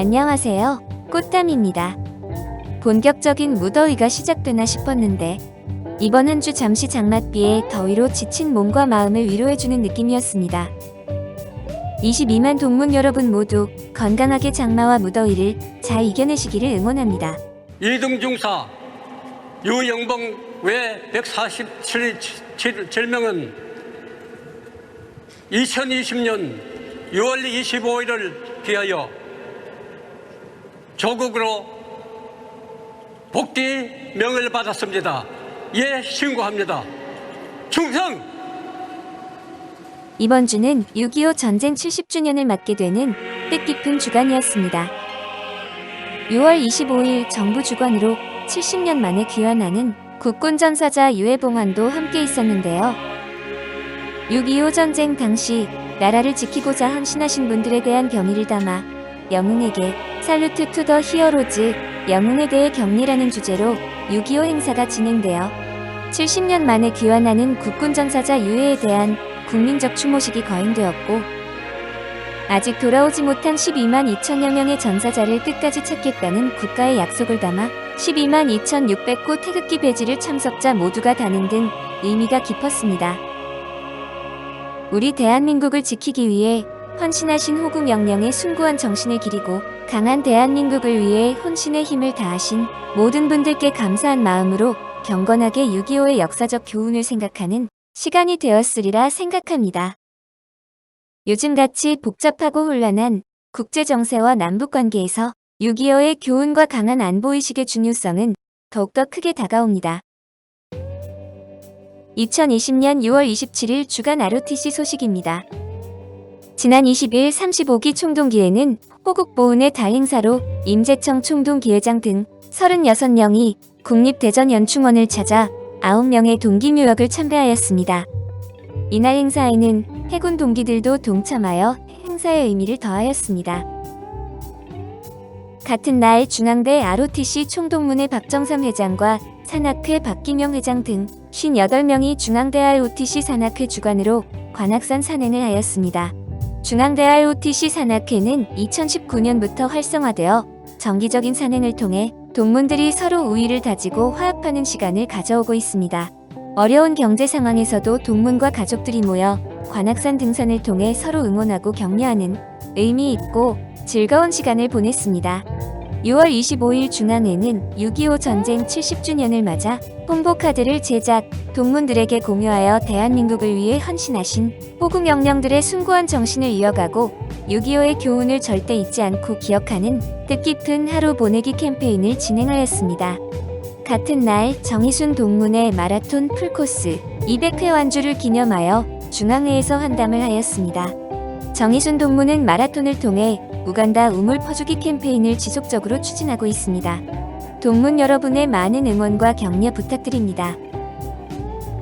안녕하세요. 꽃담입니다. 본격적인 무더위가 시작되나 싶었는데 이번 한 주 잠시 장맛비에 더위로 지친 몸과 마음을 위로해주는 느낌이었습니다. 22만 동문 여러분 모두 건강하게 장마와 무더위를 잘 이겨내시기를 응원합니다. 이등중사 유영봉 외 147명은 2020년 6월 25일을 기하여 조국으로 복귀 명을 받았습니다. 예, 신고합니다. 충성! 이번 주는 6.25 전쟁 70주년을 맞게 되는 뜻깊은 주간이었습니다. 6월 25일 정부 주관으로 70년 만에 귀환하는 국군 전사자 유해봉환도 함께 있었는데요. 6.25 전쟁 당시 나라를 지키고자 헌신하신 분들에 대한 경의를 담아 영웅에게 살루트 투 더 히어로즈 영웅에 대해 격리라는 주제로 6.25 행사가 진행되어 70년 만에 귀환하는 국군 전사자 유해에 대한 국민적 추모식이 거행되었고 아직 돌아오지 못한 12만 2천여 명의 전사자를 끝까지 찾겠다는 국가의 약속을 담아 12만 2,600구 태극기 배지를 참석자 모두가 다는 등 의미가 깊었습니다. 우리 대한민국을 지키기 위해 헌신하신 호국 명령의 숭고한 정신을 기리고 강한 대한민국을 위해 혼신의 힘을 다하신 모든 분들께 감사한 마음으로 경건하게 6.25의 역사적 교훈을 생각하는 시간이 되었으리라 생각합니다. 요즘같이 복잡하고 혼란한 국제 정세와 남북 관계에서 6.25의 교훈과 강한 안보의식의 중요성은 더욱더 크게 다가옵니다. 2020년 6월 27일 주간 ROTC 소식입니다. 지난 20일 35기 총동기회는 호국보훈의 달행사로 임재청 총동기회장 등 36명이 국립대전연충원을 찾아 9명의 동기묘역을 참배하였습니다. 이날 행사에는 해군 동기들도 동참하여 행사의 의미를 더하였습니다. 같은 날 중앙대 ROTC 총동문회 박정삼 회장과 산악회 박기명 회장 등 58명이 중앙대 ROTC 산악회 주관으로 관악산 산행을 하였습니다. 중앙대 ROTC 산악회는 2019년부터 활성화되어 정기적인 산행을 통해 동문들이 서로 우위를 다지고 화합하는 시간을 가져오고 있습니다. 어려운 경제 상황에서도 동문과 가족들이 모여 관악산 등산을 통해 서로 응원하고 격려하는 의미 있고 즐거운 시간을 보냈습니다. 6월 25일 중앙회는 6.25 전쟁 70주년을 맞아 홍보카드를 제작, 동문들에게 공유하여 대한민국을 위해 헌신하신 호국 영령들의 숭고한 정신을 이어가고 6.25의 교훈을 절대 잊지 않고 기억하는 뜻깊은 하루 보내기 캠페인을 진행하였습니다. 같은 날 정희순 동문의 마라톤 풀코스 200회 완주를 기념하여 중앙회에서 환담을 하였습니다. 정희순 동문은 마라톤을 통해 우간다 우물 퍼주기 캠페인을 지속적으로 추진하고 있습니다. 동문 여러분의 많은 응원과 격려 부탁드립니다.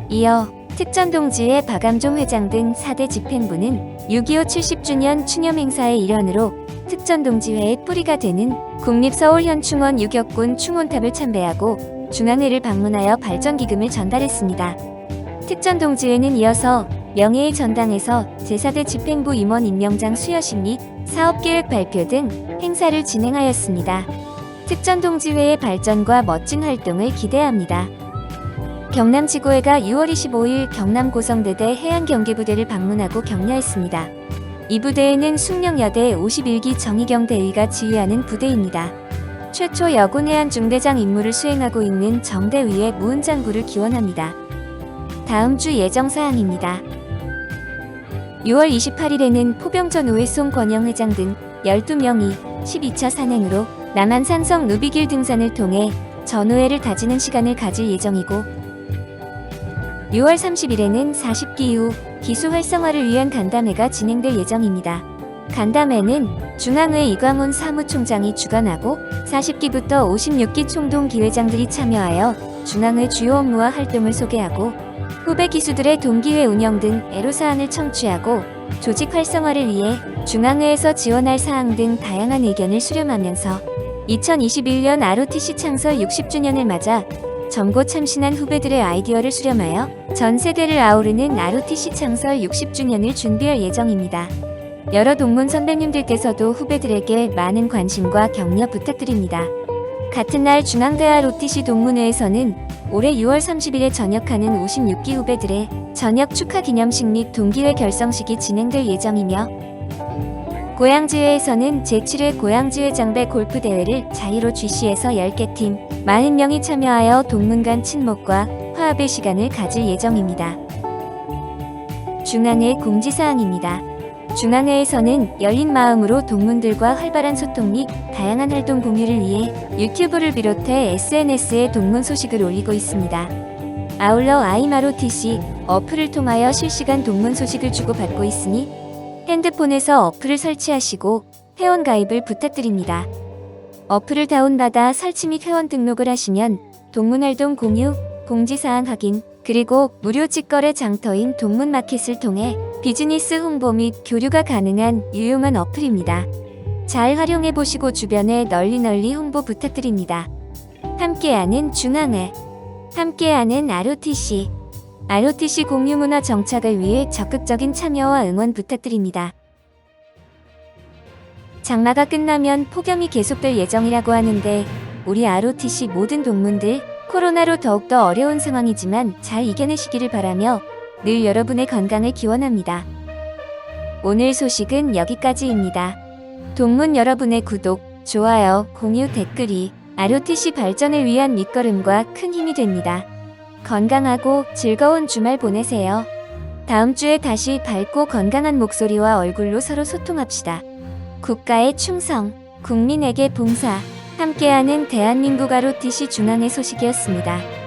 이어 특전 동지회 박암종 회장 등 4대 집행부는 6.25 70주년 추념 행사의 일환으로 특전 동지회의 뿌리가 되는 국립서울현충원 유격군 충원탑을 참배하고 중앙회를 방문하여 발전기금을 전달했습니다. 특전 동지회는 이어서 명예의 전당에서 제4대 집행부 임원 임명장 수여식 및 사업계획 발표 등 행사를 진행하였습니다. 특전동지회의 발전과 멋진 활동을 기대합니다. 경남지구회가 6월 25일 경남 고성대대 해양경계부대를 방문하고 격려했습니다. 이 부대에는 숙령여대 51기 정희경 대위가 지휘하는 부대입니다. 최초 여군 해안 중대장 임무를 수행하고 있는 정대위의 무은장구를 기원합니다. 다음 주 예정 사항입니다. 6월 28일에는 포병전 우회송 권영 회장 등 12명이 12차 산행으로 남한 산성 누비길 등산을 통해 전우회를 다지는 시간을 가질 예정이고 6월 30일에는 40기 이후 기수 활성화를 위한 간담회가 진행될 예정입니다. 간담회는 중앙회 이광훈 사무총장이 주관하고 40기부터 56기 총동 기회장들이 참여하여 중앙회 주요 업무와 활동을 소개하고 후배 기수들의 동기회 운영 등 애로사항을 청취하고 조직 활성화를 위해 중앙회에서 지원할 사항 등 다양한 의견을 수렴하면서 2021년 ROTC 창설 60주년을 맞아 점고 참신한 후배들의 아이디어를 수렴하여 전 세대를 아우르는 ROTC 창설 60주년을 준비할 예정입니다. 여러 동문 선배님들께서도 후배들에게 많은 관심과 격려 부탁드립니다. 같은 날 중앙대학 OTC 동문회에서는 올해 6월 30일에 전역하는 56기 후배들의 전역 축하 기념식 및 동기회 결성식이 진행될 예정이며 고양지회에서는 제7회 고양지회 장배 골프 대회를 자유로 GC에서 10개 팀 40명이 참여하여 동문 간 친목과 화합의 시간을 가질 예정입니다. 중앙회 공지사항입니다. 중앙회에서는 열린 마음으로 동문들과 활발한 소통 및 다양한 활동 공유를 위해 유튜브를 비롯해 SNS에 동문 소식을 올리고 있습니다. 아울러 아이마로TC 어플을 통하여 실시간 동문 소식을 주고받고 있으니 핸드폰에서 어플을 설치하시고 회원 가입을 부탁드립니다. 어플을 다운받아 설치 및 회원 등록을 하시면 동문활동 공유, 공지사항 확인, 그리고 무료 직거래 장터인 동문마켓을 통해 비즈니스 홍보 및 교류가 가능한 유용한 어플입니다. 잘 활용해 보시고 주변에 널리 널리 홍보 부탁드립니다. 함께하는 중앙회, 함께하는 ROTC, ROTC 공유문화 정착을 위해 적극적인 참여와 응원 부탁드립니다. 장마가 끝나면 폭염이 계속될 예정이라고 하는데 우리 ROTC 모든 동문들 코로나로 더욱더 어려운 상황이지만 잘 이겨내시기를 바라며 늘 여러분의 건강을 기원합니다. 오늘 소식은 여기까지입니다. 동문 여러분의 구독, 좋아요, 공유, 댓글이 ROTC 발전을 위한 밑거름과 큰 힘이 됩니다. 건강하고 즐거운 주말 보내세요. 다음 주에 다시 밝고 건강한 목소리와 얼굴로 서로 소통합시다. 국가에 충성, 국민에게 봉사, 함께하는 대한민국 ROTC 중앙의 소식이었습니다.